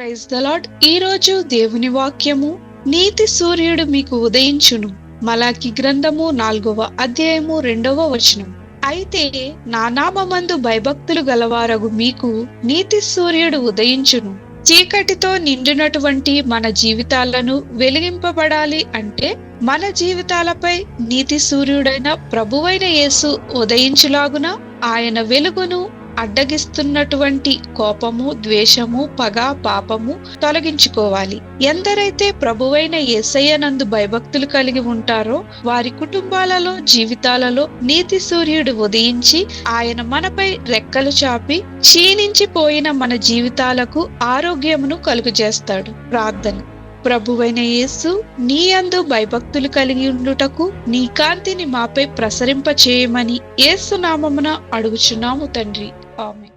Praise the ఈ రోజు దేవుని వాక్యము నీతి సూర్యుడు మీకు ఉదయించును. మలాకి గ్రంథము నాలుగవ అధ్యాయము రెండవ వచనం. అయితే నా నామమందు భయభక్తులు గలవారగు మీకు నీతి సూర్యుడు ఉదయించును. చీకటితో నిండినటువంటి మన జీవితాలను వెలిగింపబడాలి అంటే మన జీవితాలపై నీతి సూర్యుడైన ప్రభువైన యేసు ఉదయించులాగున ఆయన వెలుగును అడ్డగిస్తున్నటువంటి కోపము ద్వేషము పగ పాపము తొలగించుకోవాలి. ఎందరైతే ప్రభువైన యేసయ్యనందు భయభక్తులు కలిగి ఉంటారో వారి కుటుంబాలలో జీవితాలలో నీతి సూర్యుడు ఉదయించి ఆయన మనపై రెక్కలు చాపి క్షీణించిపోయిన మన జీవితాలకు ఆరోగ్యమును కలుగజేస్తాడు. ప్రార్థన. ప్రభువైన యేసు నీ అందు భయభక్తులు కలిగి ఉండుటకు నీ కాంతిని మాపై ప్రసరింప చేయమని యేసు నామమున అడుగుచున్నాము తండ్రి. ఆమె